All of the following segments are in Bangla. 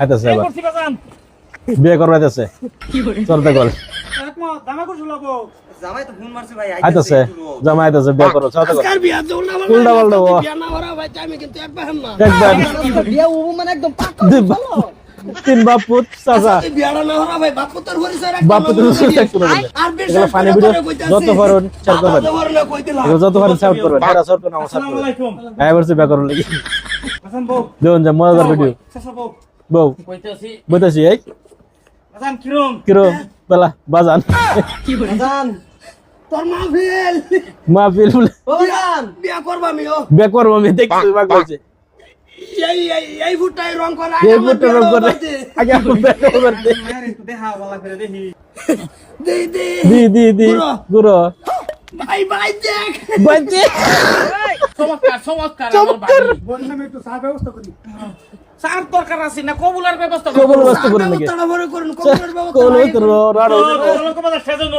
আইতাছে আবার। বিয়ে করবে আইতাছে চলতে কল একমত দামা করছিল গো। জামাই তো ফোন মারছে ভাই আইতাছে জামা আইতাছে বিয়ে করো চলতে তো উল্টা পাল্টা ও। বিয়া না হরা ভাই আমি কিন্তু একবার হাম না একবার বিয়া ও মানে একদম তিন বাপ চাচা। এই বিয়া না হরা ভাই বাপ তোর পরিচয় রাখ বাপ পুত চেক করে দিলে আর বেশ এগুলো ফানি ভিডিও যত পারেন শেয়ার করবেন। এগুলো যত পারেন শেয়ার করবেন। এটা শেয়ার করুন আমার সাথে আসসালামু হ্যাঁ বলছি বিয়ে লাগি দেখুন যে মজাদার ভিডিও। বউ। বইতাছি। এই। কিরম? কিরো বেলা বাজান। জান তোর মা ফেল মা ফিল বলে বাজান। বিয়া করবা আমি ও বিয়ে করব আমি দেখছি বাক বলছে। এই এই এই ফুটাই রং করা এই বুটটা রং করে। আগে বিয়ে করবে মায়ের দেখা বলা করে দেখি। দে দে। দি দি দি। গুরো। ভাই ভাই দেখ। বাজে চমৎকার চমৎকার আমার বললাম একটু চা ব্যবস্থা করি। চার দরকার আছে না কবুলার ব্যবস্থা কবল বস্তু করে নাকি? করুন কবুলের ব্যবস্থা কোন নাই। তোর রাড়ো সেজন্য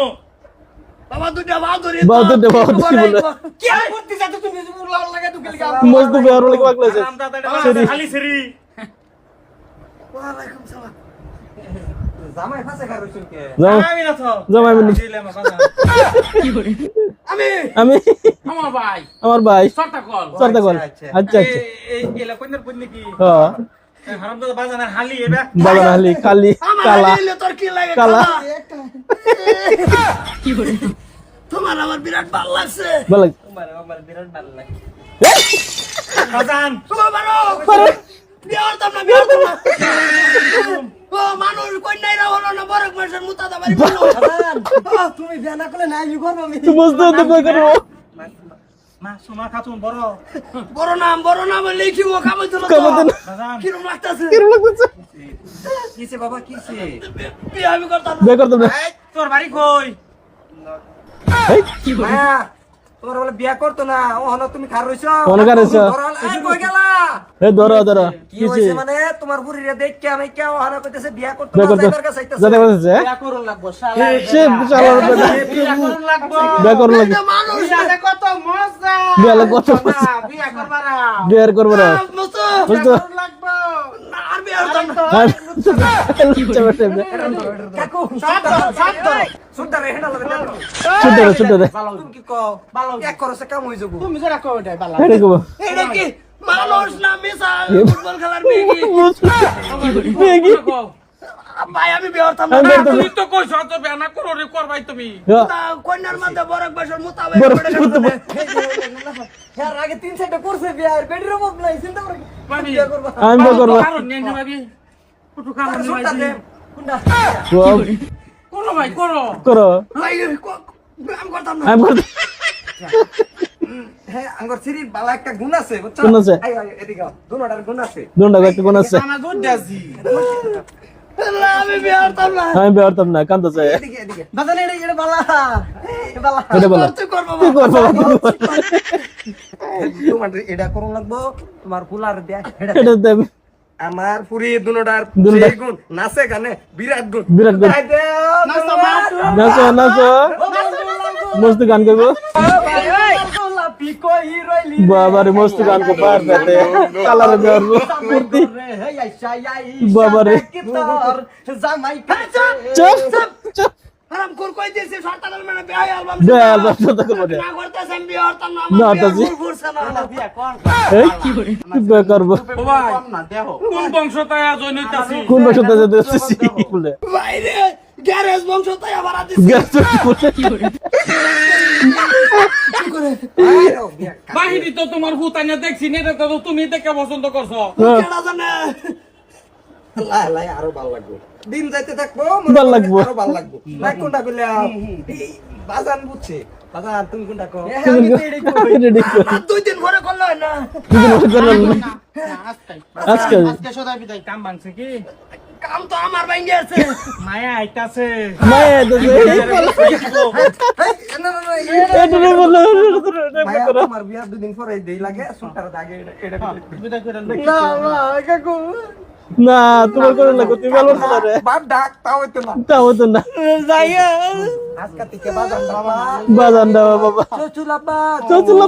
বাবা দুটা বাও ধরে বাও দুটা বাও ধরে বলে। কি করতে যাচ্ছ তুমি? উলাল লাগা ঢুকে গেল লাগে বাক লাগছে খালি সেরি ওয়ালাইকুম সালাম। জামাই ফাঁসে খার রইছুন কে না তো জামাই বাজান আমি আমি আমার ভাই। আমার ভাই। সরটা কল। আচ্ছা, আচ্ছা। আচ্ছা এই এলা কইনার কই নাকি হ্যাঁ হারামদাদা হালি এবা। বাগান হালি কালি কালা। তোর কি লাগে কালা। তোমার আমার বিরাট ভালো লাগছে। তোমার আমার বিরাট ভালো বাজান তোমার না ও মানুষ কন্যাইরা হলো না বরক মাসের মুতা দাবারি তুমি বিয়া না করলে না আমি করব আমি তুই হতে করব মা সোনা খাতুন বড়। বড় নাম বড় নাম লিখিব কামে কিরম লাগতাছে? কিরম বাবা কিসে বিয়ে আমি করতাম না। বিয়ে করতাম তোর বাড়ি কই? এই, মায়া তোমার বলে বিয়া করতো না ও হলো তুমি খার রইছো? ওখানে খার রইছো? ধরাল, এই কই গেলা? এই ধরো ধরো কি হইছে মানে? তোমার বুড়িরে দেখকে আমি হারা কইতেছে বিয়া করতো বিয়ে না যাইবার কাছে বিয়া করুন লাগবো শালা। সে চালার বেটা বিয়া করুন লাগবো। বিয়ে মানুষ কত মজা। বিয়ে লাগে কত না, মজা। বিয়া বিয়ে করব না। মতো বুঝতো মানুষ না মিশা ফুটবল খেলার মেয়ে ভাই আমি বিয়ে হতাম না তুমি তো কইছ তো বিয়া করো রে করবাই তুমি কন্যার মধ্যে বরক বাসর মুতাবে বরক পড়ে গেছে। হ্যাঁ আগে তিন সাইডে করছে বিয়া বেডির অভাব নাই চিন্তা করে ভাবি বিয়া আমি বিয়ে কারণ নেই ভাবি করো ভাই করো। করো। আমি করতাম না। আমি করতে হ্যাঁ আঙ্গর সিরির বালা একটা গুণ আছে বুঝছ? গুণ আছে? আই আই এদিকে দুনোটার গুণ আছে। দুটা একটা কোন আছে। আমার দুধ দাসি আমি বিয়ে না। আমি বিয়ে করতাম না কান্দছে এদিকে এদিকে। বাজান এটা এটা বালা। বালা। এটা বলো। তুই করব কি করব? তোমার এটা করুন লাগবো তোমার ফুলার দেয়া এটা এটা দেব। আমার পুরি দুনোটার গুণ নাচে গানে বিরাট গুণ। বিরাট গুণ। নাচো নাচো। মস্ত গান করব। বাবারে মস্ত গান কো পার পেতে কালার কুর্তি। বাবারে। কি তোর? জামাই চুপ চুপ। হারাম কোর কই দিয়েছে সরকারের মানে বিয়ে অ্যালবাম বে আলবাম তো করব না করতেছে আমি বিয়ে হতাম না না, আমার বিয়ে ভুল ভুলছে না। বিয়া কর। এই? কি বে করব? ভাই কোন বংশ তাই আজ কোন বছর থেকে দেখছিস বলে বাইরে গ্যারেজ বংশ তাই আবার আদিস গ্যাস বলে আইরো বিয়া বাহিনী তো তোমার হুতাইনা দেখছি না এটা তো তুমি দেখে পছন্দ করছ। কেডা জানে? লাই লাই আরও ভালো লাগবে। দিন যাইতে থাকব ভালো লাগবো। আরও ভালো লাগবো। ভাই কোনটা বললে বাজান বুঝছে। বাজান তুমি কোনটা কো রেডি কর দুই দিন পরে করলে হয় না। দুদিন বসে করলাম আজকে আজকে সদাই বিদায়। কাম ভাঙছে কি? কাম তো আমার বাইঙ্গে আছে। মায়া আইতাছে। মায়ে দাদা না না না এটা বলো তোমার বিয়া দুদিন পরে দেই লাগে সুটার দাগে এটা না না কাকু। না তোমার করে লাগো তুমি ভালো না রে। বাপ ডাক তাও হইতো না। তাও হইতো না আজকা থেকে বাজান বাবা। বাজান দাও বাবা চচুলাপা চচুলা